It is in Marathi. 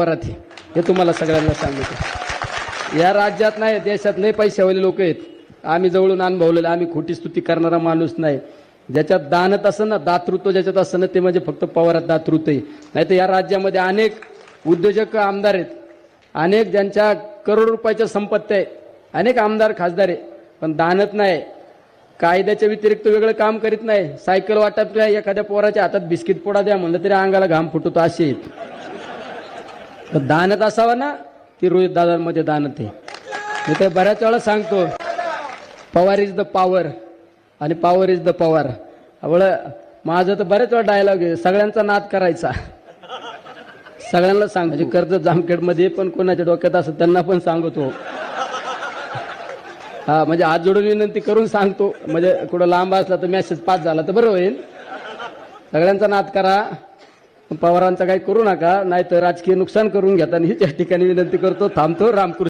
परत हे हे तुम्हाला सगळ्यांना सांगतो. या राज्यात नाही देशात नाही पैशावाले लोक आहेत. आम्ही जवळून अनुभवलेलं आम्ही खोटी स्तुती करणारा माणूस नाही. ज्याच्यात दानत असं ना दातृत्व ज्याच्यात असं ना ते म्हणजे फक्त पवारात दातृत्व आहे. नाही तर या राज्यामध्ये अनेक उद्योजक आमदार आहेत. अनेक ज्यांच्या करोड रुपयाच्या संपत्ती आहे अनेक आमदार खासदार आहे पण दानत नाही. कायद्याच्या व्यतिरिक्त वेगळं काम करीत नाही. सायकल वाटप नाही एखाद्या पोराच्या हातात बिस्किट पोडा द्या म्हणलं तरी अंगाला घाम फुटतो असे आहेत. दानत असावा ना ती रोहित दादांमध्ये दानत आहे. मी ते बऱ्याच वेळा सांगतो. पवार इज द पॉवर आणि पॉवर इज द पवार आवळ माझं तर बऱ्याच वेळा डायलॉग आहे. सगळ्यांचा नाद करायचा. सगळ्यांना सांग म्हणजे कर्ज जामखेडमध्ये पण कोणाच्या डोक्यात असं त्यांना पण सांगतो. हा म्हणजे हात जोडून विनंती करून सांगतो. म्हणजे कुठं लांब असला तर मेसेज पास झाला तर बरं होईल. सगळ्यांचा नाद करा. पवारांचा काही करू नका नाहीतर राजकीय नुकसान करून घेताना हीच या ठिकाणी विनंती करतो. थांबतो. रामकृष्ण